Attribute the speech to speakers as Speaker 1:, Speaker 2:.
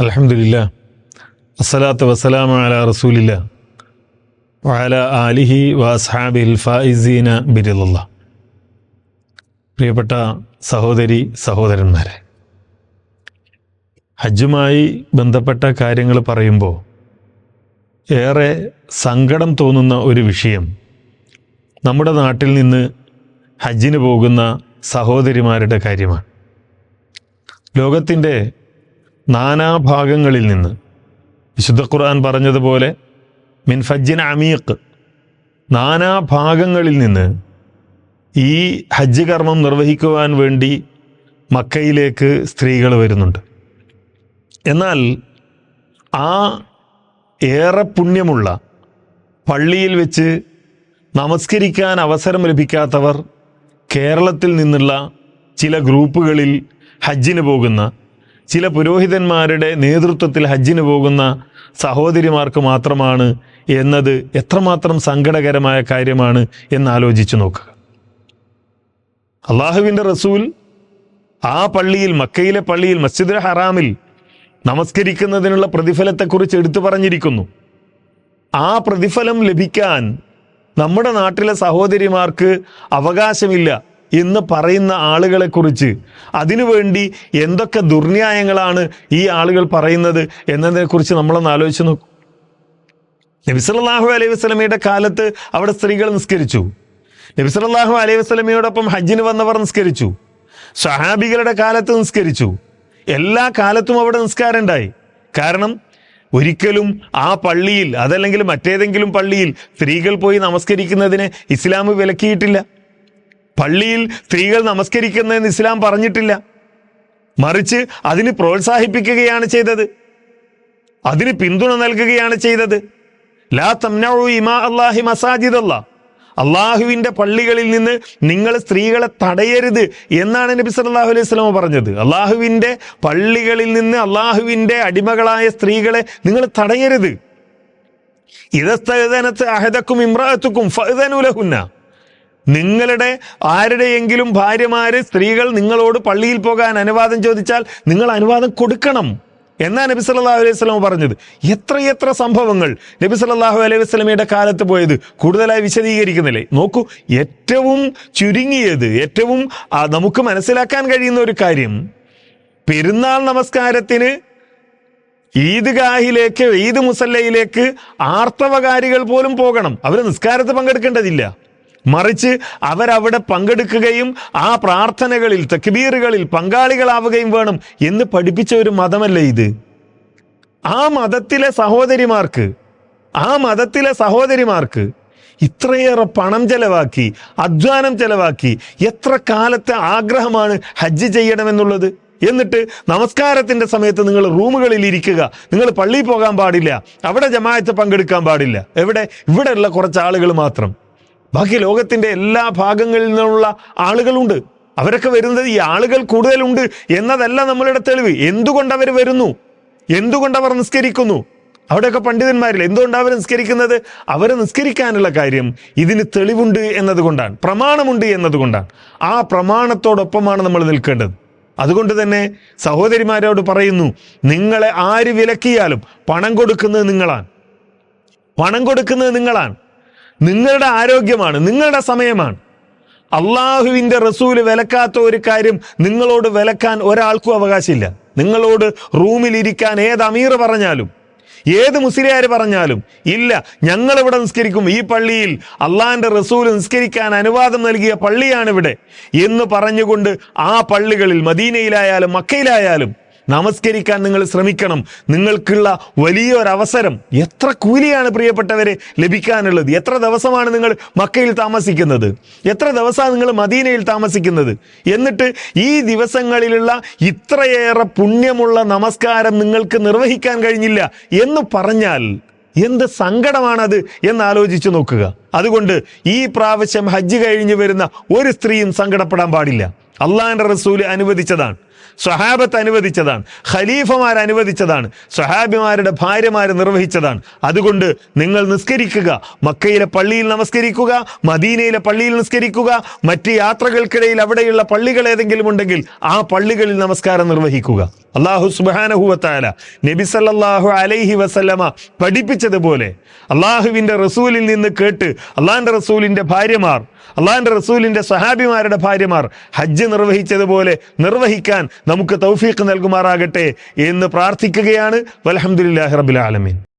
Speaker 1: അലഹമില്ല അസ്സലാത്തു വസ്സലാമു അല റസൂലില്ല. വഅല ആലിഹി വഅസ്ഹാബിൽ ഫായിസീന ബിരിലുള്ള പ്രിയപ്പെട്ട സഹോദരി സഹോദരന്മാരെ ഹജ്ജുമായി ബന്ധപ്പെട്ട കാര്യങ്ങൾ പറയുമ്പോൾ ഏറെ സങ്കടം തോന്നുന്ന ഒരു വിഷയം നമ്മുടെ നാട്ടിൽ നിന്ന് ഹജ്ജിന് പോകുന്ന സഹോദരിമാരുടെ കാര്യമാണ്. ലോകത്തിന്റെ നാനാഭാഗങ്ങളിൽ നിന്ന്. വിശുദ്ധ ഖുർആൻ പറഞ്ഞതുപോലെ മിൻ ഫജ്ജിൻ അമീഖ് നാനാഭാഗങ്ങളിൽ നിന്ന് ഈ ഹജ്ജ് കർമ്മം നിർവഹിക്കുവാൻ വേണ്ടി മക്കയിലേക്ക് സ്ത്രീകൾ വരുന്നുണ്ട്. എന്നാൽ ആ ഏറെ പുണ്യമുള്ള പള്ളിയിൽ വെച്ച് നമസ്കരിക്കാൻ അവസരം ലഭിക്കാത്തവർ കേരളത്തിൽ നിന്നുള്ള ചില ഗ്രൂപ്പുകളിൽ ഹജ്ജിന് പോകുന്ന ചില പുരോഹിതന്മാരുടെ നേതൃത്വത്തിൽ ഹജ്ജിന് പോകുന്ന സഹോദരിമാർക്ക് മാത്രമാണ് എന്നത് എത്രമാത്രം സങ്കടകരമായ കാര്യമാണ് എന്നാലോചിച്ചു നോക്കുക. അള്ളാഹുവിന്റെ റസൂൽ ആ പള്ളിയിൽ മക്കയിലെ പള്ളിയിൽ മസ്ജിദുൽ ഹറാമിൽ നമസ്കരിക്കുന്നതിനുള്ള പ്രതിഫലത്തെക്കുറിച്ച് എടുത്തു പറഞ്ഞിരിക്കുന്നു. ആ പ്രതിഫലം ലഭിക്കാൻ നമ്മുടെ നാട്ടിലെ സഹോദരിമാർക്ക് അവകാശമില്ല. എന്ന് പറയുന്ന ആളുകളെക്കുറിച്ച് അതിനുവേണ്ടി എന്തൊക്കെ ദുർന്യായങ്ങളാണ് ഈ ആളുകൾ പറയുന്നത് എന്നതിനെക്കുറിച്ച് നമ്മളൊന്ന് ആലോചിച്ച് നോക്കും. നബിസലാഹു അലൈഹി വസ്ലമയുടെ കാലത്ത് അവിടെ സ്ത്രീകൾ നിസ്കരിച്ചു. നബിസലാഹു അലൈഹി വസ്ലമയോടൊപ്പം ഹജ്ജിന് വന്നവർ നിസ്കരിച്ചു. സഹാബികളുടെ കാലത്ത് നിസ്കരിച്ചു. എല്ലാ കാലത്തും അവിടെ നിസ്കാരം ഉണ്ടായി. കാരണം ഒരിക്കലും ആ പള്ളിയിൽ അതല്ലെങ്കിൽ മറ്റേതെങ്കിലും പള്ളിയിൽ സ്ത്രീകൾ പോയി നമസ്കരിക്കുന്നതിന് ഇസ്ലാം വിലക്കിയിട്ടില്ല. പള്ളിയിൽ സ്ത്രീകൾ നമസ്കരിക്കുന്നതെന്ന് ഇസ്ലാം പറഞ്ഞിട്ടില്ല. മറിച്ച് അതിന് പ്രോത്സാഹിപ്പിക്കുകയാണ് ചെയ്തത്. അതിന് പിന്തുണ നൽകുകയാണ് ചെയ്തത്. ലാ തംനഉ ഇമാ അള്ളാഹി മസാജിദ് അല്ലാ അള്ളാഹുവിന്റെ പള്ളികളിൽ നിന്ന് നിങ്ങൾ സ്ത്രീകളെ തടയരുത് എന്നാണ് നബി സല്ലല്ലാഹു അലൈഹി സ്വലമ പറഞ്ഞത്. അള്ളാഹുവിന്റെ പള്ളികളിൽ നിന്ന് അള്ളാഹുവിന്റെ അടിമകളായ സ്ത്രീകളെ നിങ്ങൾ തടയരുത്. ഇതസ്തനത്ത് അഹദക്കും ഇമ്രാത്തുക്കും ഫഅ്ദനുലഹുന്ന നിങ്ങളുടെ ആരുടെയെങ്കിലും ഭാര്യമാര് സ്ത്രീകൾ നിങ്ങളോട് പള്ളിയിൽ പോകാൻ അനുവാദം ചോദിച്ചാൽ നിങ്ങൾ അനുവാദം കൊടുക്കണം എന്നാ നബി സല്ലല്ലാഹു അലൈഹി വസല്ലം പറഞ്ഞത്. എത്രയെത്ര സംഭവങ്ങൾ നബി സല്ലാഹു അലൈഹി വസല്ലമയുടെ കാലത്ത് പോയത് കൂടുതലായി വിശദീകരിക്കുന്നില്ലേ? നോക്കൂ ഏറ്റവും ചുരുങ്ങിയത് ഏറ്റവും നമുക്ക് മനസ്സിലാക്കാൻ കഴിയുന്ന ഒരു കാര്യം. പെരുന്നാൾ നമസ്കാരത്തിന് ഈദ്ഗാഹിലേക്ക് ഈദ് മുസല്ലയിലേക്ക് ആർത്തവകാരികൾ പോലും പോകണം. അവർ നിസ്കാരത്ത് പങ്കെടുക്കേണ്ടതില്ല. മറിച്ച് അവരവിടെ പങ്കെടുക്കുകയും ആ പ്രാർത്ഥനകളിൽ തക്ബീറുകളിൽ പങ്കാളികളാവുകയും വേണം എന്ന് പഠിപ്പിച്ച ഒരു മതമല്ലേ ഇത്? ആ മതത്തിലെ സഹോദരിമാർക്ക് ആ മതത്തിലെ സഹോദരിമാർക്ക് ഇത്രയേറെ പണം ചെലവാക്കി അധ്വാനം ചെലവാക്കി എത്ര കാലത്തെ ആഗ്രഹമാണ് ഹജ്ജ് ചെയ്യണമെന്നുള്ളത്? എന്നിട്ട് നമസ്കാരത്തിന്റെ സമയത്ത് നിങ്ങൾ റൂമുകളിൽ ഇരിക്കുക. നിങ്ങൾ പള്ളിയിൽ പോകാൻ പാടില്ല. അവിടെ ജമായത്ത് പങ്കെടുക്കാൻ പാടില്ല. എവിടെ? ഇവിടെയുള്ള കുറച്ച് ആളുകൾ മാത്രം. ബാക്കി ലോകത്തിന്റെ എല്ലാ ഭാഗങ്ങളിൽ നിന്നുള്ള ആളുകളുണ്ട്. അവരൊക്കെ വരുന്നത് ഈ ആളുകൾ കൂടുതലുണ്ട് എന്നതല്ല നമ്മളുടെ തെളിവ്. എന്തുകൊണ്ട് അവർ വരുന്നു? എന്തുകൊണ്ട് അവർ നിസ്കരിക്കുന്നു? അവിടെയൊക്കെ പണ്ഡിതന്മാരിൽ എന്തുകൊണ്ട് അവർ നിസ്കരിക്കുന്നത്? അവരെ നിസ്കരിക്കാനുള്ള കാര്യം ഇതിന് തെളിവുണ്ട് എന്നതുകൊണ്ടാണ്. പ്രമാണമുണ്ട് എന്നതുകൊണ്ടാണ്. ആ പ്രമാണത്തോടൊപ്പമാണ് നമ്മൾ നിൽക്കേണ്ടത്. അതുകൊണ്ട് തന്നെ സഹോദരിമാരോട് പറയുന്നു നിങ്ങളെ ആര് വിലക്കിയാലും പണം കൊടുക്കുന്നത് നിങ്ങളാണ്. പണം കൊടുക്കുന്നത് നിങ്ങളാണ്. നിങ്ങളുടെ ആരോഗ്യമാണ് നിങ്ങളുടെ സമയമാണ്. അള്ളാഹുവിന്റെ റസൂൽ വിലക്കാത്ത ഒരു കാര്യം നിങ്ങളോട് വിലക്കാൻ ഒരാൾക്കും അവകാശമില്ല. നിങ്ങളോട് റൂമിലിരിക്കാൻ ഏത് അമീർ പറഞ്ഞാലും ഏത് മുസ്ലിയാർ പറഞ്ഞാലും ഇല്ല ഞങ്ങൾ ഇവിടെ നിസ്കരിക്കും. ഈ പള്ളിയിൽ അള്ളാഹിന്റെ റസൂൽ നിസ്കരിക്കാൻ അനുവാദം നൽകിയ പള്ളിയാണിവിടെ. എന്ന് പറഞ്ഞുകൊണ്ട് ആ പള്ളികളിൽ മദീനയിലായാലും മക്കയിലായാലും നമസ്കരിക്കാൻ നിങ്ങൾ ശ്രമിക്കണം. നിങ്ങൾക്കുള്ള വലിയൊരവസരം. എത്ര കൂലിയാണ് പ്രിയപ്പെട്ടവരെ ലഭിക്കാനുള്ളത്? എത്ര ദിവസമാണ് നിങ്ങൾ മക്കയിൽ താമസിക്കുന്നത്? എത്ര ദിവസമാണ് നിങ്ങൾ മദീനയിൽ താമസിക്കുന്നത്? എന്നിട്ട് ഈ ദിവസങ്ങളിലുള്ള ഇത്രയേറെ പുണ്യമുള്ള നമസ്കാരം നിങ്ങൾക്ക് നിർവഹിക്കാൻ കഴിഞ്ഞില്ല എന്ന് പറഞ്ഞാൽ എന്ത് സങ്കടമാണത് എന്ന് ആലോചിച്ചു നോക്കുക. അതുകൊണ്ട് ഈ പ്രാവശ്യം ഹജ്ജ് കഴിഞ്ഞു വരുന്ന ഒരു സ്ത്രീയും സങ്കടപ്പെടാൻ പാടില്ല. അള്ളാഹിന്റെ റസൂൽ അനുവദിച്ചതാണ്. സ്വഹാബത്ത് അനുവദിച്ചതാണ് ഖലീഫമാർ അനുവദിച്ചതാണ് സ്വഹാബിമാരുടെ ഭാര്യമാർ നിർവഹിച്ചതാണ്. അതുകൊണ്ട് നിങ്ങൾ നിസ്കരിക്കുക മക്കയിലെ പള്ളിയിൽ നമസ്കരിക്കുക മദീനയിലെ പള്ളിയിൽ നിസ്കരിക്കുക മറ്റ് യാത്രകൾക്കിടയിൽ അവിടെയുള്ള പള്ളികൾ ഏതെങ്കിലും ഉണ്ടെങ്കിൽ ആ പള്ളികളിൽ നമസ്കാരം നിർവഹിക്കുക. അള്ളാഹു സുബാനഹുവത്താല നബി സല്ലാഹു അലൈഹി വസല്ലമ പഠിപ്പിച്ചതുപോലെ അള്ളാഹുവിന്റെ റസൂലിൽ നിന്ന് കേട്ട് അള്ളാഹിന്റെ റസൂലിന്റെ ഭാര്യമാർ അള്ളാഹിന്റെ റസൂലിന്റെ സഹാബിമാരുടെ ഭാര്യമാർ ഹജ്ജ് നിർവഹിച്ചതുപോലെ നിർവഹിക്കാൻ നമുക്ക് തൗഫീഖ് നൽകുമാറാകട്ടെ എന്ന് പ്രാർത്ഥിക്കുകയാണ്. വലഹമുല്ലാഹി റബുലാലമീൻ